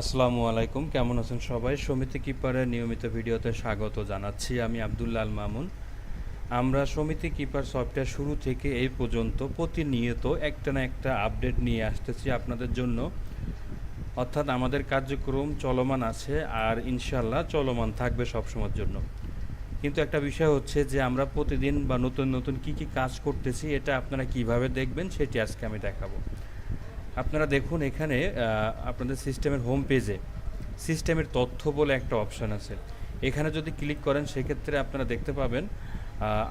আসসালামু আলাইকুম, কেমন আছেন সবাই? সমিতি কিপারের নিয়মিত ভিডিওতে স্বাগত জানাচ্ছি। আমি আবদুল্লাহ আল মামুন। আমরা সমিতি কিপার সফটওয়্যার শুরু থেকে এই পর্যন্ত প্রতিনিয়ত একটা না একটা আপডেট নিয়ে আসতেছি আপনাদের জন্য। অর্থাৎ আমাদের কার্যক্রম চলমান আছে আর ইনশাল্লাহ চলমান থাকবে সবসময়ের জন্য। কিন্তু একটা বিষয় হচ্ছে যে আমরা প্রতিদিন বা নতুন নতুন কি কি কাজ করতেছি, এটা আপনারা কীভাবে দেখবেন সেটি আজকে আমি দেখাবো। আপনারা দেখুন এখানে আপনাদের সিস্টেমের হোম পেজে সিস্টেমের তথ্য বলে একটা অপশান আছে। এখানে যদি ক্লিক করেন, সেক্ষেত্রে আপনারা দেখতে পাবেন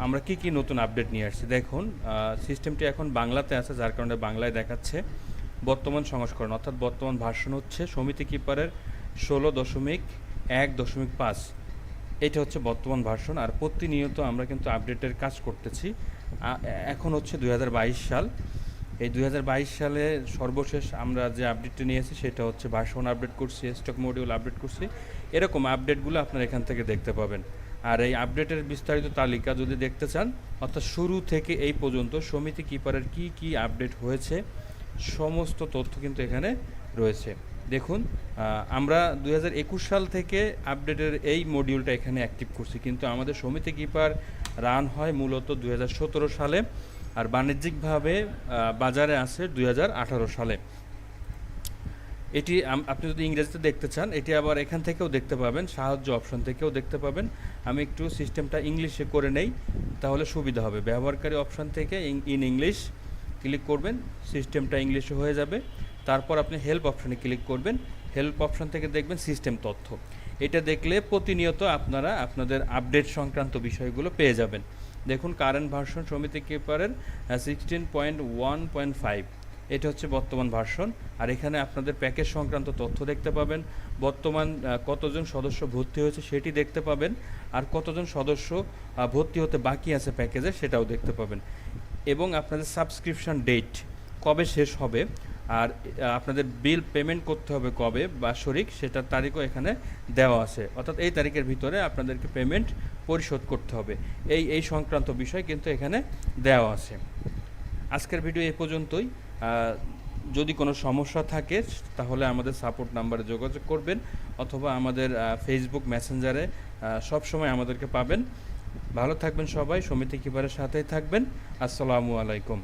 আমরা কি কি নতুন আপডেট নিয়ে আসছি। দেখুন সিস্টেমটি এখন বাংলাতে আছে, যার কারণে বাংলায় দেখাচ্ছে বর্তমান সংস্করণ, অর্থাৎ বর্তমান ভার্সন হচ্ছে সমিতি কিপারের ষোলো দশমিক এক দশমিক পাঁচ। এটা হচ্ছে বর্তমান ভার্সন, আর প্রতিনিয়ত আমরা কিন্তু আপডেটের কাজ করতেছি। এখন হচ্ছে দু হাজার বাইশ সাল। এই দুই হাজার বাইশ সালে সর্বশেষ আমরা যে আপডেটটি নিয়েছি সেটা হচ্ছে ভার্সন আপডেট করছি স্টক মডিউল আপডেট করছি। এরকম আপডেটগুলো আপনারা এখান থেকে দেখতে পাবেন। আর এই আপডেটের বিস্তারিত তালিকা যদি দেখতে চান, অর্থাৎ শুরু থেকে এই পর্যন্ত সমিতি কিপারের কি কি আপডেট হয়েছে, সমস্ত তথ্য কিন্তু এখানে রয়েছে। দেখুন আমরা দু হাজার একুশ সাল থেকে আপডেটের এই মডিউলটা এখানে অ্যাক্টিভ করছি। কিন্তু আমাদের সমিতি কিপার রান হয় মূলত দু হাজার সতেরো সালে। আর বাণিজ্যিকভাবে বাজারে আছে দুই সালে। এটি আপনি যদি ইংরেজিতে দেখতে চান, এটি আবার এখান থেকেও দেখতে পাবেন, সাহায্য অপশন থেকেও দেখতে পাবেন। আমি একটু সিস্টেমটা ইংলিশে করে নেই, তাহলে সুবিধা হবে। ব্যবহারকারী অপশন থেকে ইন ইংলিশ ক্লিক করবেন, সিস্টেমটা ইংলিশে হয়ে যাবে। তারপর আপনি হেল্প অপশনে ক্লিক করবেন, হেল্প অপশন থেকে দেখবেন সিস্টেম তথ্য। এটা দেখলে প্রতিনিয়ত আপনারা আপনাদের আপডেট সংক্রান্ত বিষয়গুলো পেয়ে যাবেন। দেখুন কারেন্ট ভার্সন সমিতি কিপারের sixteen point one point five এটা হচ্ছে বর্তমান ভার্সন আর এখানে আপনাদের প্যাকেজ সংক্রান্ত তথ্য দেখতে পাবেন। বর্তমান কতজন সদস্য ভর্তি হয়েছে সেটি দেখতে পাবেন। আর কতজন সদস্য ভর্তি হতে বাকি আছে প্যাকেজে সেটাও দেখতে পাবেন। এবং আপনাদের সাবস্ক্রিপশন ডেট কবে শেষ হবে? আর আপনাদের বিল পেমেন্ট করতে হবে কবে? বাৎসরিক, সেটার তারিখও এখানে দেওয়া আছে। অর্থাৎ এই তারিখের ভিতরে আপনাদেরকে পেমেন্ট পরিশোধ করতে হবে। এই এই সংক্রান্ত বিষয় কিন্তু এখানে দেওয়া আছে। আজকের ভিডিও এ পর্যন্তই। যদি কোনো সমস্যা থাকে, তাহলে আমাদের সাপোর্ট নাম্বারে যোগাযোগ করবেন অথবা আমাদের ফেসবুক মেসেঞ্জারে সবসময় আমাদেরকে পাবেন। ভালো থাকবেন সবাই, সমিতি কিপারের সাথেই থাকবেন। আসসালামু আলাইকুম।